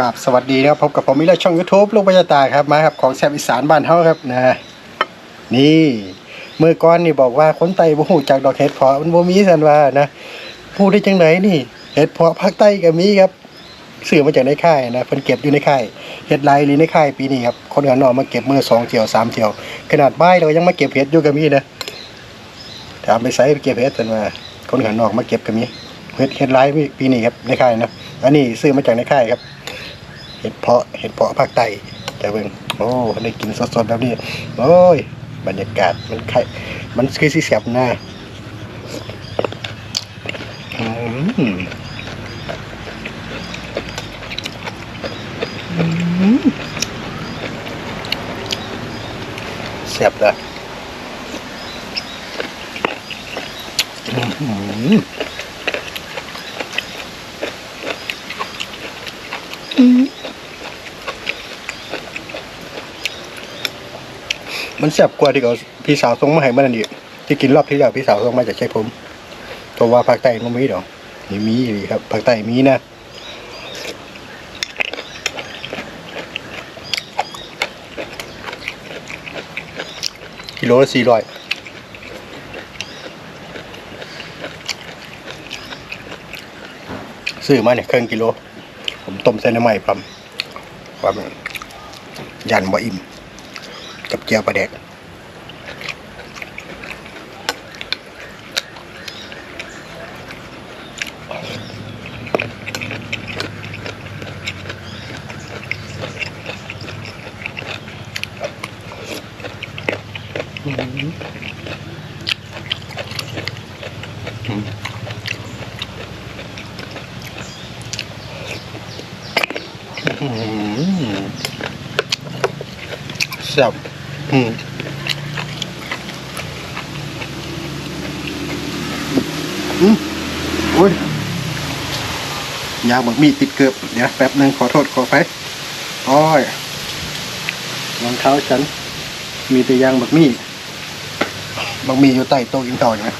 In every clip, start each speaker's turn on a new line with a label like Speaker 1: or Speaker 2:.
Speaker 1: กราบสวัสดีนะครับพบกับผมมิเลช่อง YouTube ลูกปัญญาตาครับมาครับของแซบอีสานบ้านเฮาครับนะนี่เมื่อก่อนนี่บอกว่าคนไต้บ่ฮู้จักดอกเห็ดเพาะมันบ่มีสันว่านะพูดได้จังไดนี่เห็ดเพาะภาคใต้ก็มีครับซื้อมาจากในค่ายนะเพิ่นเก็บอยู่ในค่ายเห็ดลายหรือในค่ายปีนี้ครับคนข้างนอกมาเก็บมือสองเที่ยวสามเที่ยว ขนาดบ้ายเรายังมาเก็บเห็ดอยู่ก็มีนะถามไปไสไปเก็บเห็ดสันว่าคนข้างนอกมาเก็บก็มีเห็ดเห็ดลายปีนี้ครับในค่ายนะอันนี้ซื้อมาจากในค่ายครับ เห็ดเพาะเห็ดเพาะภาคใต้แต่เบิ่งโอ้ได้กินสดๆแบบนี้โอ้ยบรรยากาศมันไข่มันคือสิเสียบหน้าอืมอืมเสียบเลย มันเสียบกว่าที่เขาพี่สาวส่งมาให้มื่อนั้นอีกที่กินรอบที่แล้วพี่สาวส่งมาจากชัยภูมิตัวว่าภาคใต้มันมีดอนี่มีครับภาคใต้มีนะกิโลละสี่ร้อยซื้อมาเนี่ยครึ่งกิโล ต้มเส้นน้ำใหม่พร้อมความยันบ่อิ่ม กับเจียวปลาแดก แซ่บอืมอืมโอ้ยยางบักมีดติดเกือบเดี๋ยวแป๊บหนึ่งขอโทษขอไปอ้ยรองเท้าฉัน มีแต่ยางบักมีดบักมีดอยู่ใต้โต๊ะกินข้าวอยู่ไหม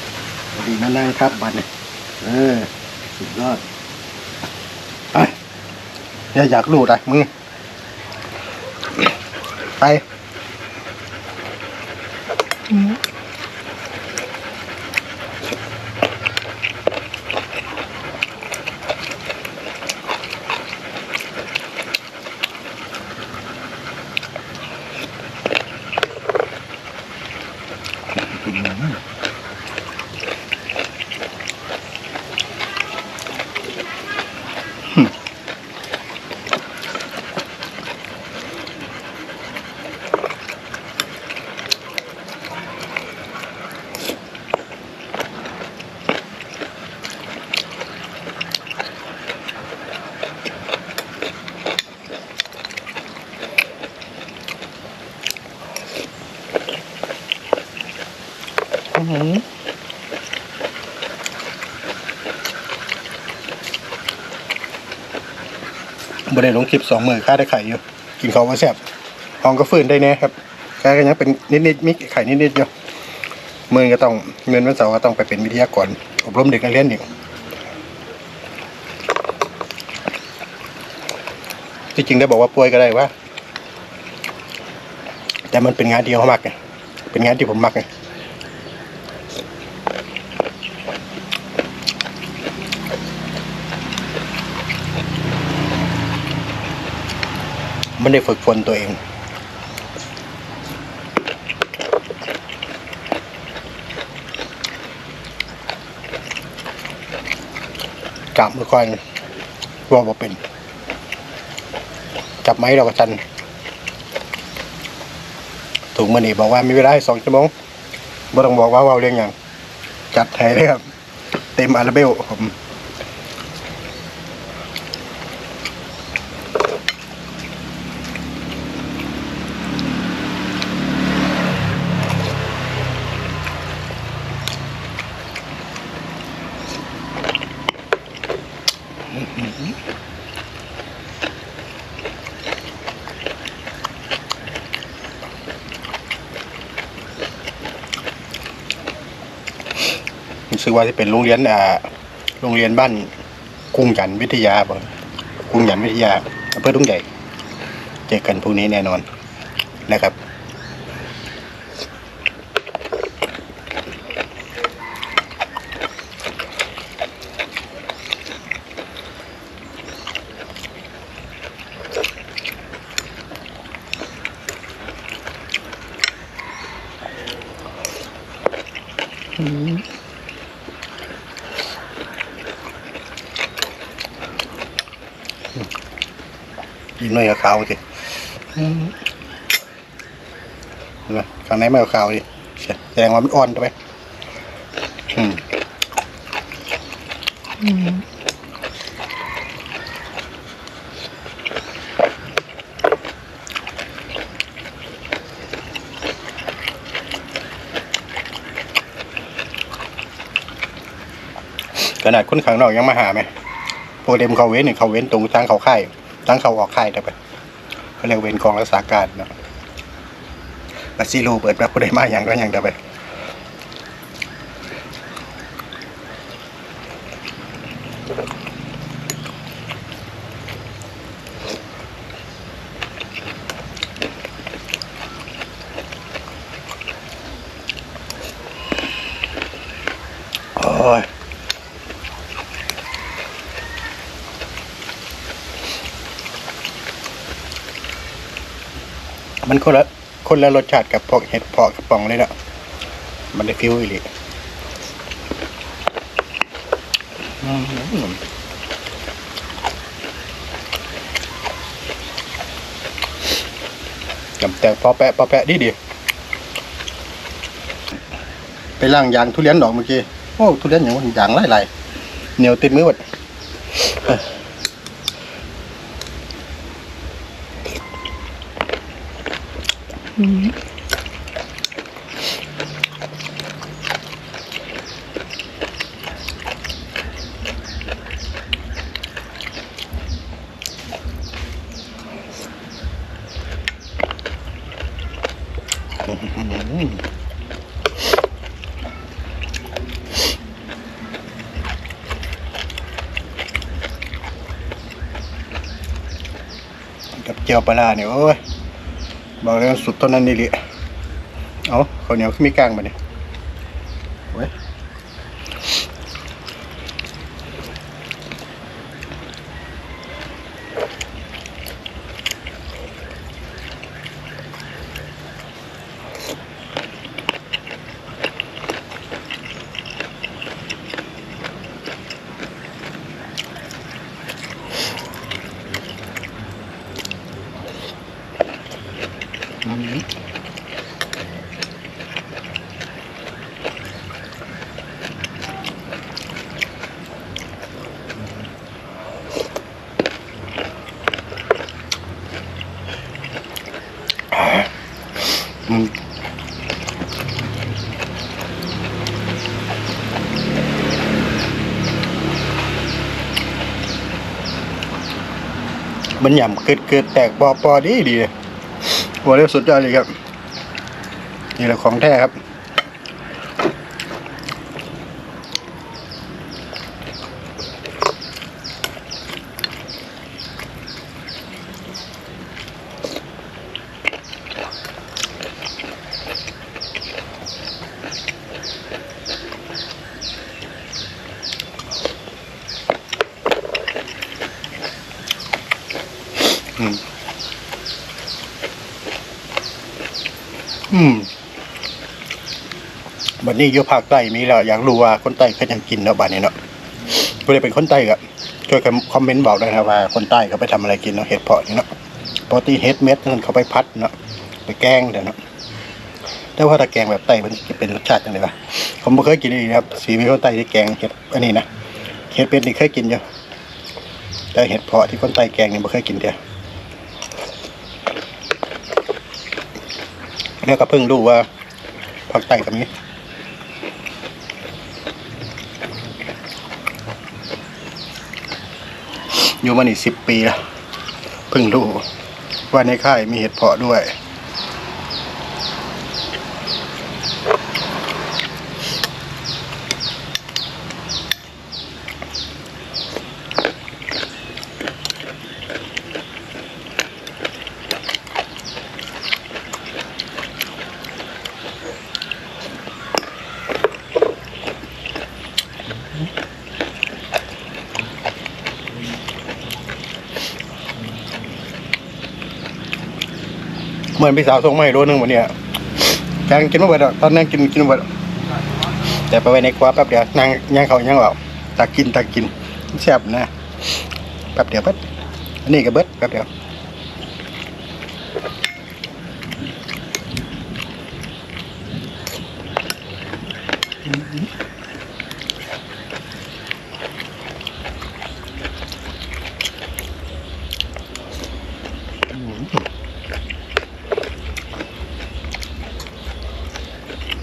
Speaker 1: ดีนั่นนั่งครับบัดเนี่ยเออ สุดยอดไปอย่าอยากรู้อะไรมึงไป อื้ บ่ได้ลงคลิปสองมือค่าได้ไข่อยู่ กินเขาวว่าแซ่บห้องก็ฟื้นได้แน่ครับค่าก็ยังเป็นนิดๆมิไข่นิดๆอยู่มือก็ต้องเงินวันเสาร์ก็ต้องไปเป็นวิทยากรอบรมเด็กนักเรียนอีกที่จริงได้บอกว่าป่วยก็ได้ว่า แต่มันเป็นงานที่เขามักไงเป็นงานที่ผมมักไง ไม่ได้ฝึกฝนตัวเอง จับมือก่อนว่าบ่เป็น จับไม้เราก็ทันถูกมันนี่บอกว่ามีเวลาให้สองชั่วโมงบ่ต้องบอกว่าเว่าเรื่องอย่าง จัดให้เลยครับ เต็มอัลเบลผม รู้สึกว่าที่เป็นโรงเรียนอ่าโรงเรียนบ้านกรุงหยันวิทยาบ่กรุงหยันวิทยาอำเภอทุ่งใหญ่ เจอกันพรุ่งนี้แน่นอนนะครับ กินหน่อยกับข้าวสิอืมเห็นไหมข้างในไม่เอาข้าวดิแสดงว่ามันอ่อนไปอืมขนาดคนข้างนอกยังมาหาไหมโปรเดมเขาเว้นเนี่ยเขาเว้นตรงทางเขาค่าย ทางเขาออกค่ายแต่ไปเขาเรียกเว้นกองรักษาการนาะแล้วซีรูเปิดแบบโปรเดมาอย่างก็อย่างได้ไป มันคนละคนละรสชาติกับพวกเห็ดเพาะกระป๋องเลยเนาะมันได้ฟิวอีหลีอืมจำแต่พอแปะพอแปะดีดีไปล่างยางทุเรียนดอกเมื่อกี้ โอ้ ทุเรียนอย่างมันยางไล่ๆเหนียวติดมือหมด กับเจียวปลาเนี่ยโอ้ย บอกเลยว่าสุดเท่านั้นนี่เลยเอาข้าวเหนียวขึ้นมีกลางมาเนี่ยเว้ย อืมมันหย่ำเกิดเกิดแตกปอปอดีดี หัวเรียสุดยอดเลยครับ นี่แหละของแท้ครับอืม อืมบัดนี้อยู่ภาคใต้มีแล้วอยากรู้ว่าคนใต้เขายังกินเนาะบัดนี้เนาะผู้ใดเป็นคนใต้ก็ช่วยกันคอมเมนต์บอกได้นะว่า คนใต้เขาไปทำอะไรกินเนาะเห็ดเพาะนี่เนาะปกติเห็ดเม็ดนั่นเขาไปพัดเนาะไปแกงเดี๋ยวเนาะแต่ว่าถ้าแกงแบบใต้มันจะเป็นรสชาติยังไงวะผมไม่เคยกินเลยครับ สีมีคนใต้ที่แกงเห็ดอันนี้นะเห็ดเป็ดนี่เคยกินอยู่แต่เห็ดเพาะที่คนใต้แกงนี่ไม่เคยกินเดียว แล้ก็เพิ่งรู้ว่าผักไต่กับนี้อยู่มานี่สิบปีแล้วเพิ่งรู้ว่าในค่ายมีเห็ดเพาะด้วย เหมือนพี่สาวส่งมาให้โลนึงวันเนี้ยยังกินไม่หมดอะตอนนั่งกินกินไม่หมดแต่ไปไว้ในครัวแป๊บเดียวนั่งย่างเขาย่างเราตักกินตักกินแซ่บนะแป๊บเดียวเบิดอันนี้ก็เบิดแป๊บเดียว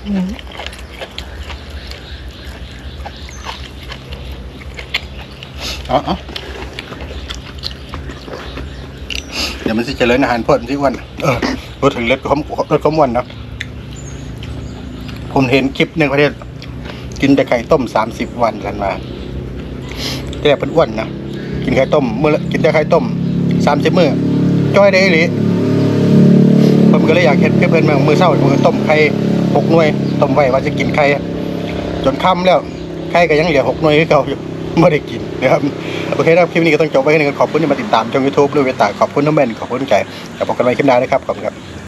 Speaker 1: เอ๋อาเดี๋ยวมันสิเจริญอาหารเพิ่มที่อ้วนเออพูดถึงเลือดข้มเลือดข้มอ้วนเนาะผมเห็นคลิปหนึ่งประเทศกินแต่ไข่ต้มสามสิบวันกันมาแต่เป็นอ้วนนะกินไข่ต้มเมื่อละกินแต่ไข่ต้มสามสิบมื้อจ้อยได้หรือผมก็เลยอยากเห็นเพื่อนๆมามือเศร้ามือต้มไข่ หกหน่วยต้มไว้ว่าจะกินไข่จนค่ำแล้วไข่ก็ยังเหลือหกหน่วยที่เขาอยู่ไม่ได้กินนะครับโอเคนะครับคลิปนี้ก็ต้องจบไว้แค่นี้ขอบคุณที่มาติดตามช่องยูทูบด้วยเวตาขอบคุณน้องแมนขอบคุณใจแล้วพบกันใหม่คลิปหน้านะครับขอบคุณครับ